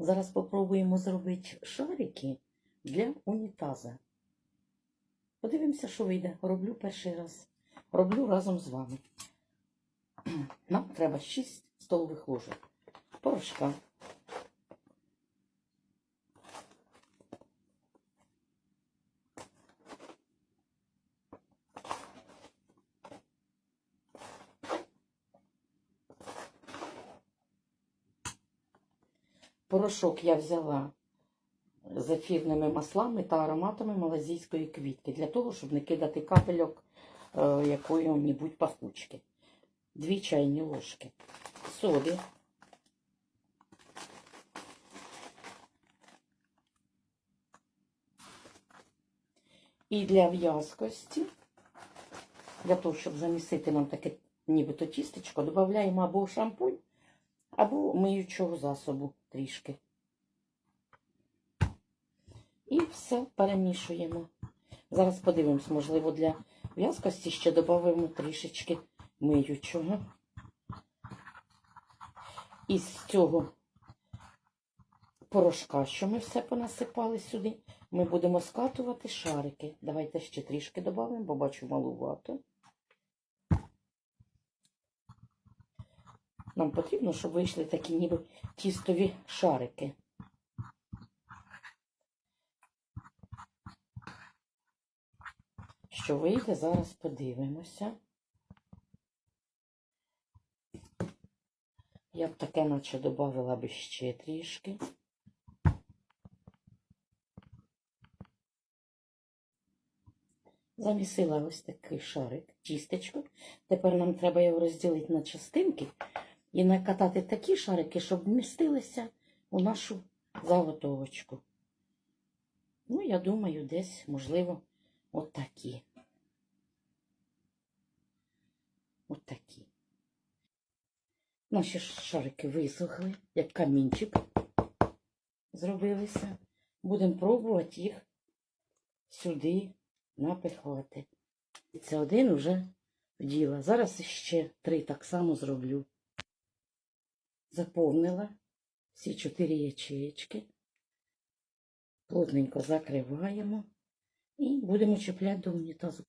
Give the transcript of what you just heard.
Зараз спробуємо зробити шарики для унітаза. Подивимося, що вийде. Роблю перший раз. Роблю разом з вами. Нам треба 6 столових ложок порошка. Порошок я взяла з ефірними маслами та ароматами малазійської квітки для того, щоб не кидати капельок е, якої-небудь пахучки. Дві чайні ложки соди. І для в'язкості, для того, щоб замісити нам таке нібито тістечко, додаємо або шампунь, або миючого засобу трішки. І все перемішуємо. Зараз подивимось, можливо, для в'язкості ще додамо трішечки миючого. Із цього порошка, що ми все понасипали сюди, ми будемо скатувати шарики. Давайте ще трішки додамо, бо бачу малувато. Нам потрібно, щоб вийшли такі ніби тістові шарики. Що вийде, зараз подивимося. Я б таке наче додавала би ще трішки. Замісила ось такий шарик, тістечко. Тепер нам треба його розділити на частинки і накатати такі шарики, щоб вмістилися у нашу заготовочку. Ну, я думаю, десь, можливо, отакі. Отакі. Наші шарики висохли, як камінчик зробилися. Будемо пробувати їх сюди напихати. І це один вже вділа. Зараз ще три так само зроблю. Заповнила всі чотири ячеєчки. Плотненько закриваємо і будемо чіпляти до унітазу.